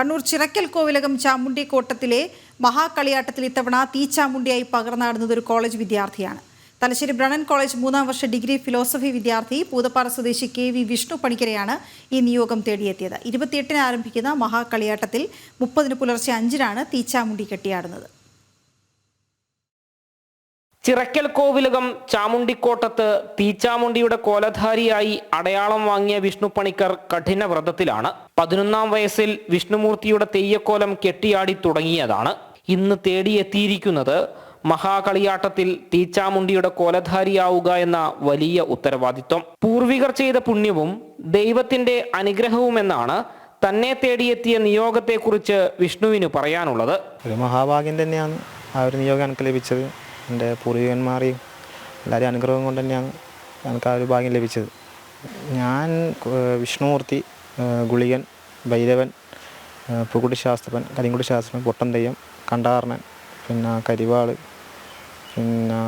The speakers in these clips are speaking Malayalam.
കണ്ണൂർ ചിറക്കൽ കോവിലകം ചാമുണ്ടി കോട്ടത്തിലെ മഹാകളിയാട്ടത്തിൽ ഇത്തവണ തീച്ചാമുണ്ടിയായി പകർന്നാടുന്നത് ഒരു കോളേജ് വിദ്യാർത്ഥിയാണ്. തലശ്ശേരി ബ്രണൻ കോളേജ് മൂന്നാം വർഷ ഡിഗ്രി ഫിലോസഫി വിദ്യാർത്ഥി പൂതപ്പാറ സ്വദേശി കെ വി വിഷ്ണു പണിക്കരെയാണ് ഈ നിയോഗം തേടിയെത്തിയത്. ഇരുപത്തിയെട്ടിന് ആരംഭിക്കുന്ന മഹാകളിയാട്ടത്തിൽ മുപ്പതിന് പുലർച്ചെ അഞ്ചിനാണ് തീച്ചാമുണ്ടി കെട്ടിയാടുന്നത്. ചിറക്കൽ കോവിലകം ചാമുണ്ടിക്കോട്ടത്ത് തീച്ചാമുണ്ടിയുടെ കോലധാരിയായി അടയാളം വാങ്ങിയ വിഷ്ണു പണിക്കർ കഠിന വ്രതത്തിലാണ്. പതിനൊന്നാം വയസ്സിൽ വിഷ്ണുമൂർത്തിയുടെ തെയ്യക്കോലം കെട്ടിയാടി തുടങ്ങിയതാണ്. ഇന്ന് തേടിയെത്തിയിരിക്കുന്നത് മഹാകളിയാട്ടത്തിൽ തീച്ചാമുണ്ടിയുടെ കോലധാരിയാവുക എന്ന വലിയ ഉത്തരവാദിത്വം. പൂർവികർ ചെയ്ത പുണ്യവും ദൈവത്തിന്റെ അനുഗ്രഹവുമെന്നാണ് തന്നെ തേടിയെത്തിയ നിയോഗത്തെക്കുറിച്ച് വിഷ്ണുവിന് പറയാനുള്ളത്. ഒരു മഹാഭാഗ്യം തന്നെയാണ് ആ ഒരു നിയോഗം എനിക്ക് ലഭിച്ചത്. എന്റെ പൂർവികന്മാരെയും എല്ലാവരും അനുഗ്രഹം കൊണ്ട് തന്നെയാണ് എനിക്ക് ആ ഒരു ഭാഗ്യം ലഭിച്ചത്. ഞാൻ വിഷ്ണുമൂർത്തി ഗുളികൻ ഭൈരവൻ പൂക്കുട്ടി ശാസ്ത്രപൻ കരിങ്കുട്ടി ശാസ്ത്രപൻ പൊട്ടൻ തെയ്യം കണ്ടാർണൻ പിന്നെ കരിവാൾ പിന്നെ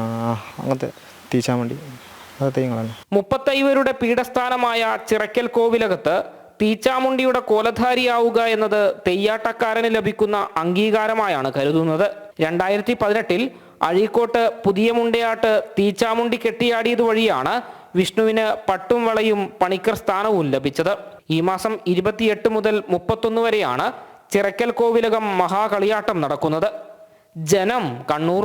അങ്ങനത്തെ തീച്ചാമണ്ടി അങ്ങനത്തെ തെയ്യങ്ങളാണ്. മുപ്പത്തൈവരുടെ പീഠസ്ഥാനമായ ചിറക്കൽ കോവിലകത്ത് തീച്ചാമുണ്ടിയുടെ കോലധാരിയാവുക എന്നത് തെയ്യാട്ടക്കാരന് ലഭിക്കുന്ന അംഗീകാരമായാണ് കരുതുന്നത്. രണ്ടായിരത്തി പതിനെട്ടിൽ അഴീക്കോട്ട് പുതിയ മുണ്ടയാട്ട് തീച്ചാമുണ്ടി കെട്ടിയാടിയത് വഴിയാണ് വിഷ്ണുവിന് പട്ടും വളയും പണിക്കർ സ്ഥാനവും ലഭിച്ചത്. ഈ മാസം ഇരുപത്തിയെട്ട് മുതൽ മുപ്പത്തൊന്ന് വരെയാണ് ചിറക്കൽ കോവിലകം മഹാകളിയാട്ടം നടക്കുന്നത്. ജനം കണ്ണൂർ